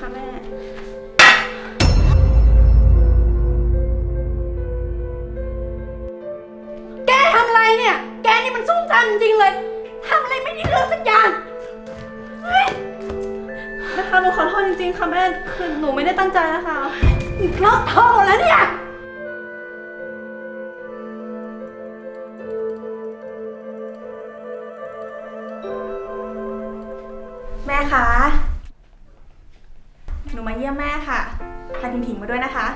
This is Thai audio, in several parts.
ค่ะแม่ แกทำอะไรเนี่ย แกนี่มันซุ่มซ่ามจริงๆเลย ทำอะไรไม่ได้เรื่องสักอย่างเฮ้ยนะคะหนูขอโทษจริงๆค่ะแม่ คือหนูไม่ได้ตั้งใจนะคะ เลอะเทอะหมดแล้วเนี่ย มาเยี่ยมแม่ค่ะ พาทิงถิงมาด้วยนะคะ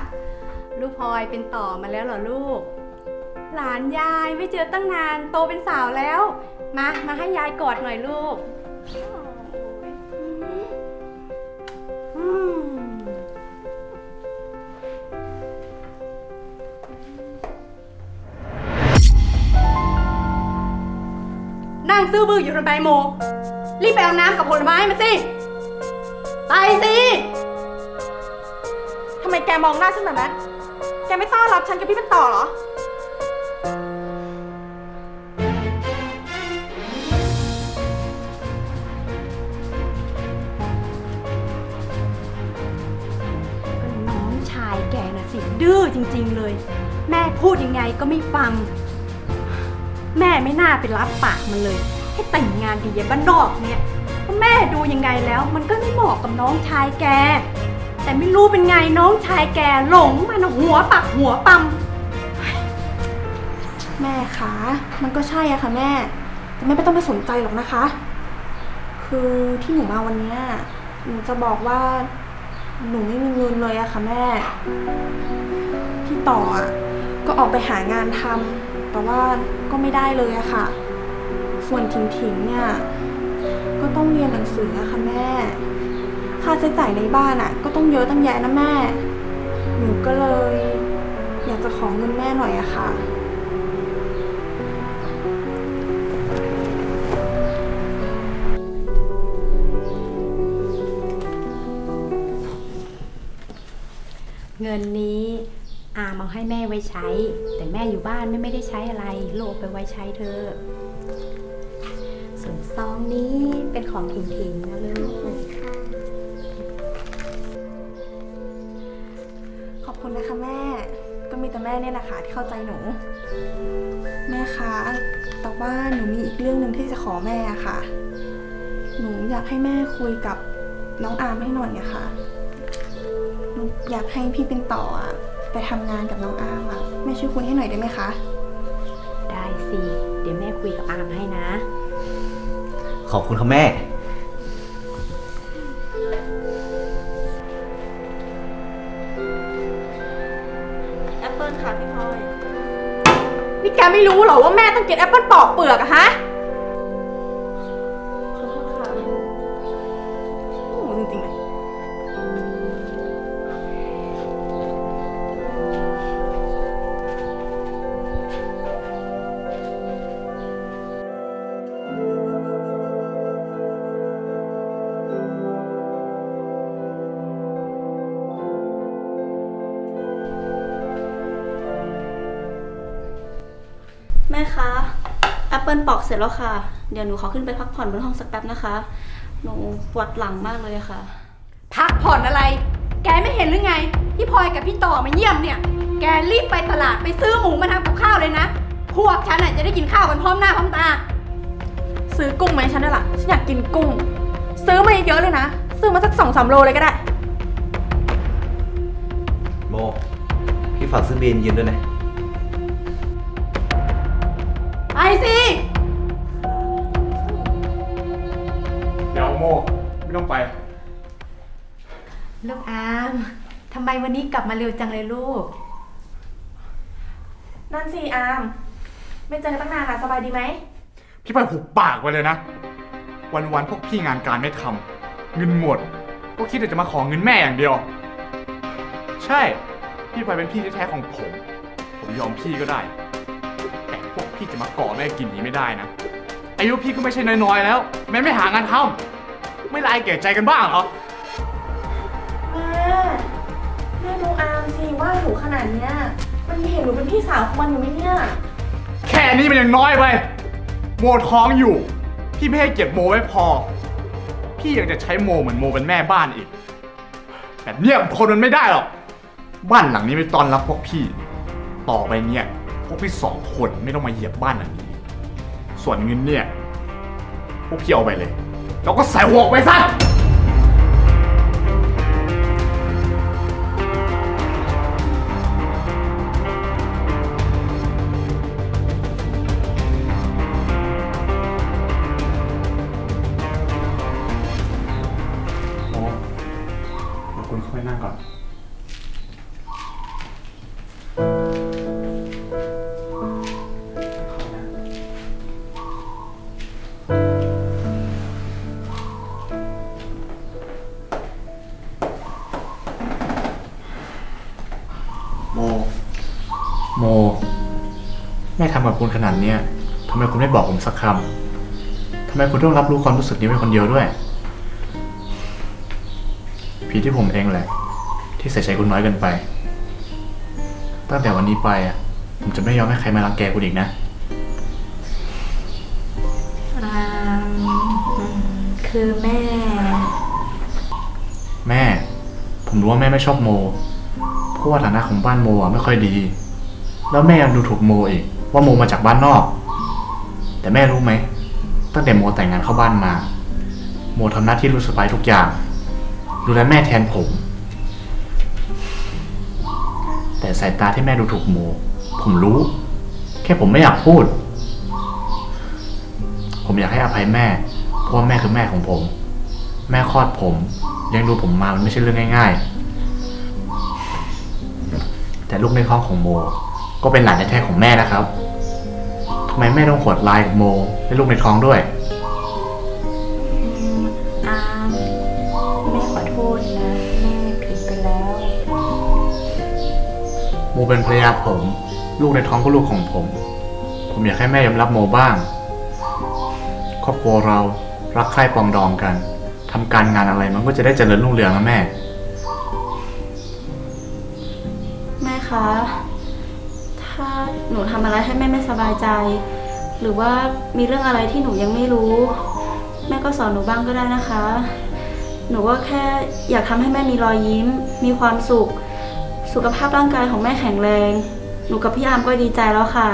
ลูกพลอยเป็นต่อมาแล้วเหรอลูก หลานยายไม่เจอตั้งนานโตเป็นสาวแล้ว มา มาให้ยายกอดหน่อยลูกอืมนั่งซื้อบื้ออยู่ทำไมโม รีบไปเอาน้ำกับผลไม้มาสิ ไปสิ ทำไมแกมองหน้าฉันแบบนั้น แกไม่ต้อนรับฉันกับพี่เป็นต่อเหรอ น้องชายแกน่ะสิ ดื้อจริงๆเลย แม่พูดยังไงก็ไม่ฟัง แม่ไม่น่าไปรับปากมันเลย ให้แต่งงานกับยายบ้านนอกเนี่ยเพราะแม่ดูยังไงแล้ว มันก็ไม่เหมาะกับน้องชายแก แต่ไม่รู้เป็นไงน้องชายแกหลงมันหัวปักหัวปั๊มแม่คะ มันก็ใช่อะค่ะแม่ แต่แม่ไม่ต้องไปสนใจหรอกนะคะ คือที่หนูมาวันเนี้ยหนูจะบอกว่า หนูไม่มีเงินเลยอะค่ะแม่พี่ต่ออะก็ออกไปหางานทำแต่ว่าก็ไม่ได้เลยอะค่ะ ส่วนถิงถิงเนี่ย ก็ต้องเรียนหนังสืออะค่ะแม่ ค่าใช้จ่ายในบ้านอะก็ต้องเยอะตั้งแยะนะแม่ หนูก็เลย อยากจะขอเงินแม่หน่อยอะค่ะ เงินนี้อามาให้แม่ไว้ใช้ แต่แม่อยู่บ้านไม่ไม่ได้ใช้อะไร โลกไปไว้ใช้เธอะส่วนซองนี้เป็นของถิงๆนะลูก ขอบคุณนะคะแม่ ก็มีแต่แม่เนี่ยแหละค่ะที่เข้าใจหนู แม่คะแต่ว่าหนูมีอีกเรื่องหนึ่งที่จะขอแม่อะค่ะ หนูอยากให้แม่คุยกับน้องอาร์มให้หน่อยอะค่ะ หนูอยากให้พี่เป็นต่ออะไปทำงานกับน้องอาร์มอะแม่ช่วยคุยให้หน่อยได้ไหมคะ ได้สิ เดี๋ยวแม่คุยกับอามให้นะ ขอบคุณครับแม่ ค่ะพี่พลอย นี่แกไม่รู้เหรอว่าแม่ต้องกินแอปเปิลปอกเปลือกอะฮะ ปเปิลปอกเสร็จแล้วค่ะ เดี๋ยวหนูขอขึ้นไปพักผ่อนบนห้องสักแป๊บนะคะ หนูปวดหลังมากเลยค่ะ พักผ่อนอะไร แกไม่เห็นหรือไงที่พลอยกับพี่ต่อมาเยี่ยมเนี่ย แกรีบไปตลาดไปซื้อหมูมาทำกับข้าวเลยนะ พวกฉันน่ะจะได้กินข้าวกันพร้อมหน้าพร้อมตา ซื้อกุ้งไหมฉันด้วยล่ะฉันอยากกินกุ้ง ซื้อมาเยอะๆเลยนะ ซื้อมาสักสองสามโลเลยก็ได้ โม พี่ฝากซื้อเบียร์เย็นๆด้วยนะ สิ เดี๋ยวโมไม่ต้องไป ลูกอามทำไมวันนี้กลับมาเร็วจังเลยลูก นั่นสิอาม ไม่เจอกันตั้งนานอะสบายดีไหม พี่ไปหุบปากไปเลยนะ วันๆพวกพี่งานการไม่ทำเงินหมด ก็คิดแต่จะมาขอเงินแม่อย่างเดียว ใช่ พี่ไปเป็นพี่แท้ๆของผม ผมยอมพี่ก็ได้แต่ พวกพี่จะมาก่อแม่กินนี้ไม่ได้นะ อายุพี่ก็ไม่ใช่น้อยๆแล้ว แม่ไม่หางานทำไม่ละอายแก่ใจกันบ้างเหรอ แม่แม่ดูอามสิว่าหนูขนาดเนี้ย มันเห็นหนูเป็นพี่สาวของมันอยู่ไหมเนี่ย แค่นี้มันยังน้อยไป โมท้องอยู่ พี่ไม่ให้เกียรติโมไว้พอ พี่ยังจะใช้โมเหมือนโมเป็นแม่บ้านอีก แบบเนี้ยทนมันไม่ได้หรอก บ้านหลังนี้ไม่ต้อนรับพวกพี่ ต่อไปเนี่ย พวกพี่สองคนไม่ต้องมาเหยียบบ้านหลังนี้ ส่วนเงินเนี่ย พวกพี่เอาไปเลย แล้วก็ใส่หัวออกไปซะ ทำกับคุณขนาดเนี้ยทำไมคุณไม่บอกผมสักคำทำไมคุณต้องรับรู้ความรู้สึกนี้ไว้คนเดียวด้วย ผิดที่ผมเองแหละ ที่ใส่ใจคุณน้อยเกินไป ตั้งแต่วันนี้ไปอะผมจะไม่ยอมให้ใครมารังแกคุณอีกนะอ่าอืมคือแม่ แม่ ผมรู้ว่าแม่ไม่ชอบโม เพราะว่าฐานะของบ้านโมอะไม่ค่อยดี แล้วแม่ยังดูถูกโมอีก ว่าโมมาจากบ้านนอก แต่แม่รู้ไหม ตั้งแต่โมแต่งงานเข้าบ้านมา โมทำหน้าที่ลูกสะใภ้ทุกอย่าง ดูแลแม่แทนผม แต่สายตาที่แม่ดูถูกโม ผมรู้ แค่ผมไม่อยากพูด ผมอยากให้อภัยแม่ เพราะว่าแม่คือแม่ของผม แม่คลอดผมเลี้ยงดูผมมามันไม่ใช่เรื่องง่าย ๆ แต่ลูกในท้องของโม ก็เป็นหลานแท้ๆของแม่นะครับทำไมแม่ต้องโหดร้ายกับโมและลูกในท้องด้วย อามแม่ขอโทษนะแม่ผิดไปแล้ว โมเป็นภรรยาผม ลูกในท้องก็ลูกของผม ผมอยากให้แม่ยอมรับโมบ้าง ครอบครัวเรารักใคร่ปรองดองกันทำการงานอะไรมันก็จะได้เจริญรุ่งเรืองนะแม่ แม่คะถ้า หนูทำอะไรให้แม่ไม่สบายใจ หรือว่ามีเรื่องอะไรที่หนูยังไม่รู้ แม่ก็สอนหนูบ้างก็ได้นะคะ หนูก็แค่อยากทำให้แม่มีรอยยิ้ม มีความสุข สุขภาพร่างกายของแม่แข็งแรง หนูกับพี่อาร์มก็ดีใจแล้วค่ะ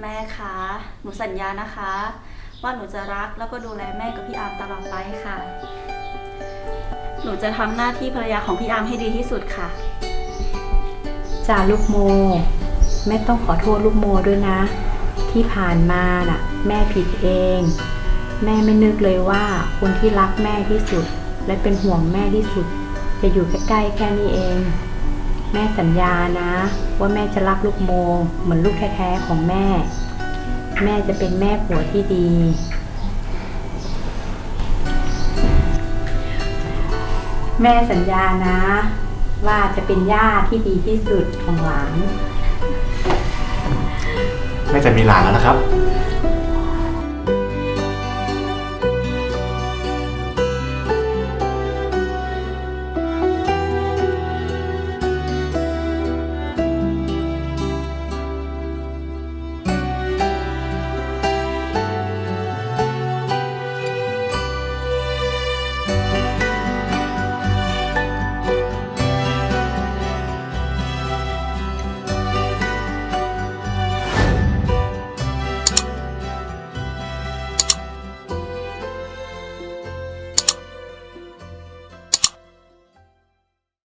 แม่คะ หนูสัญญานะคะ ว่าหนูจะรักแล้วก็ดูแลแม่กับพี่อาร์มตลอดไปค่ะ หนูจะทำหน้าที่ภรรยาของพี่อาร์มให้ดีที่สุดค่ะ จ่าลูกโม แม่ต้องขอโทษลูกโมด้วยนะ ที่ผ่านมาน่ะ แม่ผิดเอง แม่ไม่นึกเลยว่าคนที่รักแม่ที่สุด และเป็นห่วงแม่ที่สุด จะอยู่ใกล้ๆแค่นี้เอง แม่สัญญานะ ว่าแม่จะรักลูกโม เหมือนลูกแท้ๆของแม่ แม่จะเป็นแม่ผัวที่ดี แม่สัญญานะ ว่าจะเป็นย่าที่ดีที่สุดของหลาน ไม่จะมีหลานแล้วนะครับ